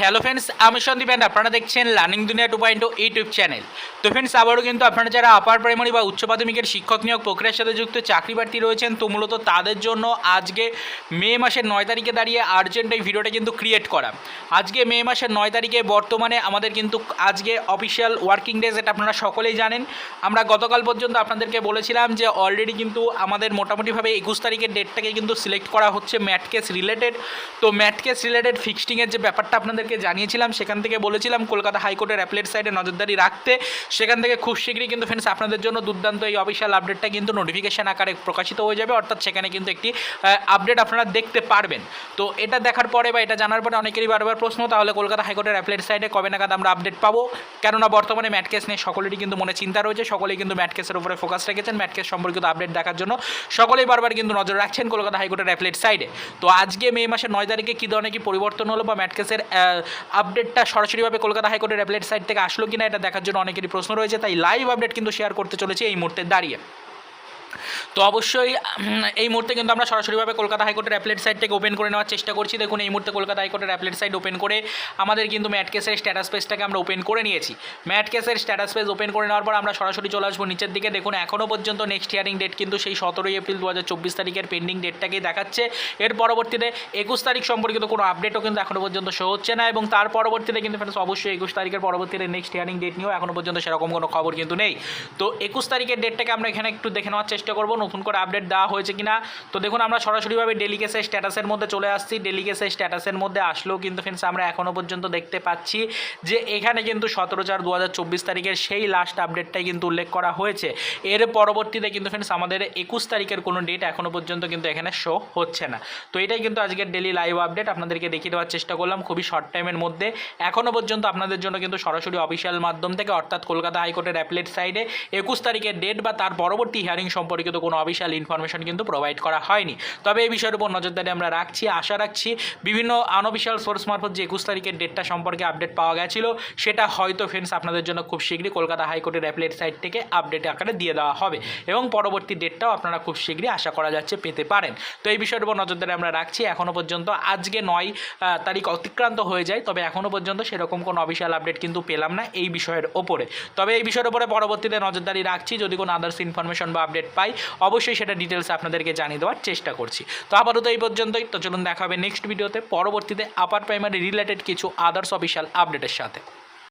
Hello friends, আমি Sandeep and আপনারা দেখছেন learning Duniya two point YouTube channel. তো ফ্রেন্ডস, আবারও কিন্তু আপনারা যারা আপার প্রাইমারি বা উচ্চ মাধ্যমিকের শিক্ষক নিয়োগ প্রক্রিয়ার সাথে যুক্ত চাকরি প্রার্থী রয়েছেন, তো মূলত তাদের জন্য আজকে মে মাসের নয় তারিখে দাঁড়িয়ে আর্জেন্ট এই ভিডিওটা কিন্তু ক্রিয়েট করা। আজকে মে মাসের নয় তারিখে বর্তমানে আমাদের কিন্তু আজকে অফিসিয়াল ওয়ার্কিং ডেজ এটা আপনারা সকলেই জানেন। আমরা গতকাল পর্যন্ত আপনাদেরকে বলেছিলাম যে অলরেডি কিন্তু আমাদের মোটামুটিভাবে একুশ তারিখের ডেটটাকে কিন্তু সিলেক্ট করা হচ্ছে ম্যাট কেস রিলেটেড তো ম্যাট কেস রিলেটেড ফিক্সটিংয়ের যে ব্যাপারটা আপনাদেরকে জানিয়েছিলাম, সেখান থেকে বলেছিলাম কলকাতা হাইকোর্টের অ্যাপলেট সাইডে নজরদারি রাখতে। সেখান থেকে খুব শীঘ্রই কিন্তু ফ্রেন্ডস আপনাদের জন্য দুর্দান্ত এই অফিসিয়াল আপডেটটা কিন্তু নোটিফিকেশন আকারে প্রকাশিত হয়ে যাবে। অর্থাৎ সেখানে কিন্তু একটি আপডেট আপনারা দেখতে পারবেন। তো এটা দেখার পরে বা এটা জানার পরে অনেকেরই বারবার প্রশ্ন, তাহলে কলকাতা হাইকোর্টের অ্যাপলেট সাইডে কবে নাগাদ আমরা আপডেট পাবো? কেননা বর্তমানে ম্যাট কেস নিয়ে সকলেরই কিন্তু মনে চিন্তা রয়েছে। সকলেই কিন্তু ম্যাট কেসের উপরে ফোকাস রেখেছেন ম্যাট কেস সম্পর্কিত আপডেট দেখার জন্য। সকলেই বারবার কিন্তু নজর রাখছেন কলকাতা হাইকোর্টের অ্যাপলেট সাইডে তো আজকে মে মাসের নয় তারিখে কী ধরনের কি পরিবর্তন হলো বা ম্যাট কেসের আপডেটটা সরাসরিভাবে কলকাতা হাইকোর্টের অ্যাপলেট সাইট থেকে আসলো কিনা এটা দেখার জন্য অনেকেরই প্রশ্ন রয়েছে, তাই লাইভ আপডেট কিন্তু শেয়ার করতে চলেছে এই মুহূর্তে দাঁড়িয়ে। তো অবশ্যই এই মুহূর্তে কিন্তু আমরা সরাসরিভাবে কলকাতা হাইকোর্টের অ্যাপলেট সাইট থেকে ওপেন করে নেওয়ার চেষ্টা করছি। দেখুন, এই মুহূর্তে কলকাতা হাইকোর্টের অ্যাপলেট সাইট ওপেন করে আমাদের কিন্তু ম্যাট কেসের স্ট্যাটাস পেজটাকে আমরা ওপেন করে নিয়েছি। ম্যাট কেসের স্ট্যাটাস পেজ ওপেন করে নেওয়ার পর আমরা সরাসরি চলে আসব নিচের দিকে। দেখুন এখনও পর্যন্ত নেক্সট হিয়ারিং ডেট কিন্তু সেই সতেরোই এপ্রিল দু হাজার চব্বিশ তারিখের পেন্ডিং ডেটটাকেই দেখাচ্ছে। এর পরবর্তীতে একুশ তারিখ সম্পর্কিত কোনো আপডেটও কিন্তু এখনও পর্যন্ত শো হচ্ছে না এবং তার পরবর্তীতে কিন্তু friends, অবশ্যই একুশ তারিখের পরবর্তীতে নেক্সট হিয়ারিং ডেট নিয়েও এখনও পর্যন্ত সেরকম কোনো খবর কিন্তু নেই। তো একুশ তারিখের ডেটটাকে আমরা এখানে একটু দেখে নেওয়ার চেষ্টা করব নতুন করে আপডেট দেওয়া হয়েছে কিনা। তো দেখুন, আমরা সরাসরিভাবে ডেলিকেসের স্ট্যাটাসের মধ্যে চলে আসছি। ডেলিকেসের স্ট্যাটাসের মধ্যে আসলেও কিন্তু ফ্রেন্ডস আমরা এখনও পর্যন্ত দেখতে পাচ্ছি যে এখানে কিন্তু সতেরো চার দু তারিখের সেই লাস্ট আপডেটটাই কিন্তু উল্লেখ করা হয়েছে। এর পরবর্তীতে কিন্তু ফ্রেন্ডস আমাদের একুশ তারিখের কোনো ডেট এখনও পর্যন্ত কিন্তু এখানে শো হচ্ছে না। তো এটাই কিন্তু আজকের ডেলি লাইভ আপডেট আপনাদেরকে দেখিয়ে দেওয়ার চেষ্টা করলাম খুবই শর্ট টাইমের মধ্যে। এখনও পর্যন্ত আপনাদের জন্য কিন্তু সরাসরি অফিসিয়াল মাধ্যম থেকে, অর্থাৎ কলকাতা হাইকোর্টের অ্যাপলেট সাইডে একুশ তারিখের ডেট বা তার পরবর্তী হিয়ারিং সম্পর্কিত কোনো অফিসিয়াল ইনফরমেশন কিন্তু প্রোভাইড করা হয়নি। তবে এই বিষয়ের উপর নজরদারি আমরা রাখছি, আশা রাখছি বিভিন্ন আনঅফিসিয়াল সোর্স মারফত যে একুশ তারিখের ডেটটা সম্পর্কে আপডেট পাওয়া গেছিল, সেটা হয়তো ফ্রেন্ডস আপনাদের জন্য খুব শীঘ্রই কলকাতা হাইকোর্টের অ্যাপলেট সাইট থেকে আপডেট আকারে দিয়ে দেওয়া হবে এবং পরবর্তী ডেটটাও আপনারা খুব শীঘ্রই আশা করা যাচ্ছে পেতে পারেন। তো এই বিষয়ের উপর নজরদারি আমরা রাখছি এখনও পর্যন্ত আজকে নয় তারিখ অতিক্রান্ত হয়ে যায়, তবে এখনও পর্যন্ত সেরকম কোনো অফিসিয়াল আপডেট কিন্তু পেলাম না এই বিষয়ের ওপরে। তবে এই বিষয়ের উপরে পরবর্তীতে নজরদারি রাখছি, যদি কোনো আদার্স ইনফরমেশন বা আপডেট পাই অবশ্যই সেটা ডিটেলস আপনাদেরকে জানিয়ে দেওয়ার চেষ্টা করছি। তো আপাতত এই পর্যন্তই, তো চলুন দেখা হবে নেক্সট ভিডিওতে পরবর্তীতে আপার প্রাইমারি রিলেটেড কিছু আদার্স অফিসিয়াল আপডেটের সাথে।